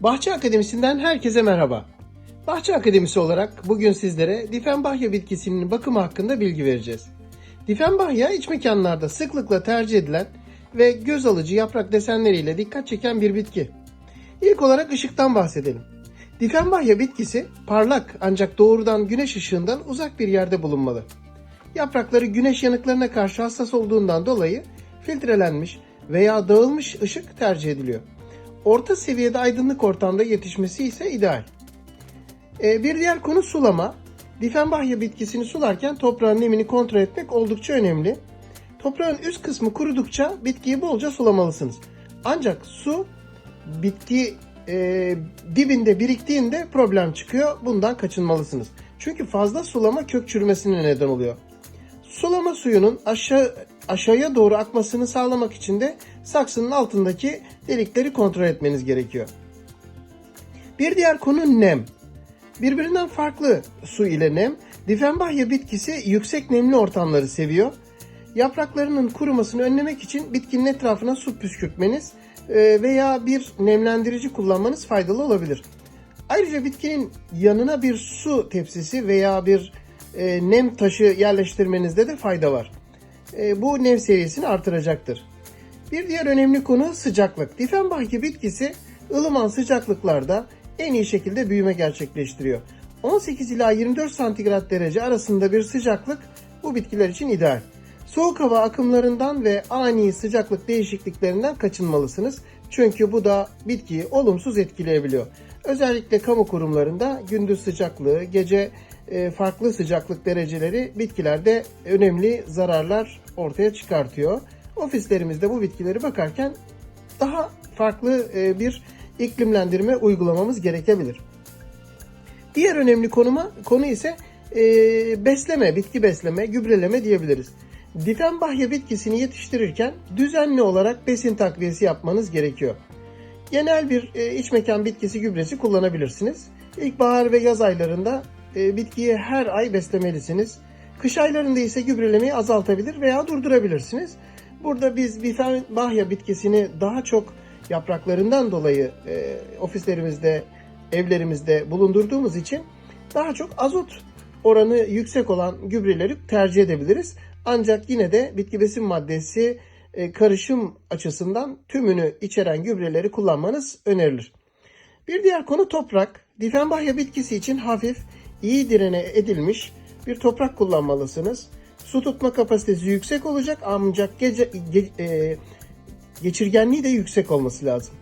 Bahçe Akademisi'nden herkese merhaba. Bahçe Akademisi olarak bugün sizlere Difenbahya bitkisinin bakımı hakkında bilgi vereceğiz. Difenbahya iç mekanlarda sıklıkla tercih edilen ve göz alıcı yaprak desenleriyle dikkat çeken bir bitki. İlk olarak ışıktan bahsedelim. Difenbahya bitkisi parlak ancak doğrudan güneş ışığından uzak bir yerde bulunmalı. Yaprakları güneş yanıklarına karşı hassas olduğundan dolayı filtrelenmiş veya dağılmış ışık tercih ediliyor. Orta seviyede aydınlık ortamda yetişmesi ise ideal. Ee, bir diğer konu sulama. Difenbahya bitkisini sularken toprağın nemini kontrol etmek oldukça önemli. Toprağın üst kısmı kurudukça bitkiyi bolca sulamalısınız. Ancak su bitki e, dibinde biriktiğinde problem çıkıyor. Bundan kaçınmalısınız. Çünkü fazla sulama kök çürümesine neden oluyor. Sulama suyunun aşağı aşağıya doğru akmasını sağlamak için de saksının altındaki delikleri kontrol etmeniz gerekiyor. Bir diğer konu nem. Birbirinden farklı su ile nem. Difenbahya bitkisi yüksek nemli ortamları seviyor. Yapraklarının kurumasını önlemek için bitkinin etrafına su püskürtmeniz e, veya bir nemlendirici kullanmanız faydalı olabilir. Ayrıca bitkinin yanına bir su tepsisi veya bir e, nem taşı yerleştirmenizde de fayda var. E, bu nem seviyesini artıracaktır. Bir diğer önemli konu sıcaklık. Difenbahya bitkisi ılıman sıcaklıklarda en iyi şekilde büyüme gerçekleştiriyor. 18 ila 24 santigrat derece arasında bir sıcaklık bu bitkiler için ideal. Soğuk hava akımlarından ve ani sıcaklık değişikliklerinden kaçınmalısınız. Çünkü bu da bitkiyi olumsuz etkileyebiliyor. Özellikle kamu kurumlarında gündüz sıcaklığı, gece e, farklı sıcaklık dereceleri bitkilerde önemli zararlar ortaya çıkartıyor. Ofislerimizde bu bitkileri bakarken daha farklı e, bir iklimlendirme uygulamamız gerekebilir. Diğer önemli konuma konu ise e, besleme, bitki besleme, gübreleme diyebiliriz. Difenbahya bitkisini yetiştirirken düzenli olarak besin takviyesi yapmanız gerekiyor. Genel bir e, iç mekan bitkisi gübresi kullanabilirsiniz. İlkbahar ve yaz aylarında e, bitkiyi her ay beslemelisiniz. Kış aylarında ise gübrelemeyi azaltabilir veya durdurabilirsiniz. Burada biz Difenbahya bitkisini daha çok yapraklarından dolayı e, ofislerimizde, evlerimizde bulundurduğumuz için daha çok azot oranı yüksek olan gübreleri tercih edebiliriz. Ancak yine de bitki besin maddesi e, karışım açısından tümünü içeren gübreleri kullanmanız önerilir. Bir diğer konu toprak. Difenbahya bitkisi için hafif, iyi direne edilmiş bir toprak kullanmalısınız. Su tutma kapasitesi yüksek olacak ancak gece, ge, e, geçirgenliği de yüksek olması lazım.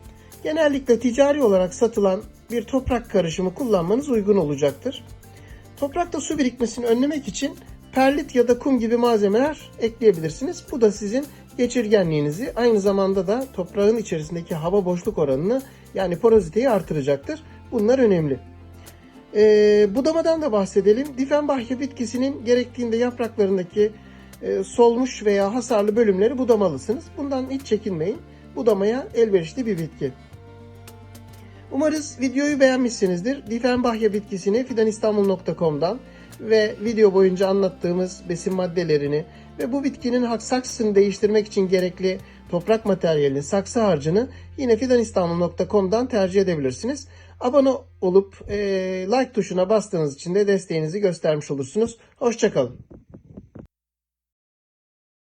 Genellikle ticari olarak satılan bir toprak karışımı kullanmanız uygun olacaktır. Toprakta su birikmesini önlemek için perlit ya da kum gibi malzemeler ekleyebilirsiniz. Bu da sizin geçirgenliğinizi aynı zamanda da toprağın içerisindeki hava boşluk oranını yani poroziteyi artıracaktır. Bunlar önemli. Ee, budamadan da bahsedelim. Difenbahya bitkisinin gerektiğinde yapraklarındaki e, solmuş veya hasarlı bölümleri budamalısınız. Bundan hiç çekinmeyin. Budamaya elverişli bir bitki. Umarız videoyu beğenmişsinizdir. Difenbahya bitkisini fidanistanbul.com'dan ve video boyunca anlattığımız besin maddelerini ve bu bitkinin saksısını değiştirmek için gerekli toprak materyalini, saksı harcını yine fidanistanbul.com'dan tercih edebilirsiniz. Abone olup e, like tuşuna bastığınız için de desteğinizi göstermiş olursunuz. Hoşçakalın.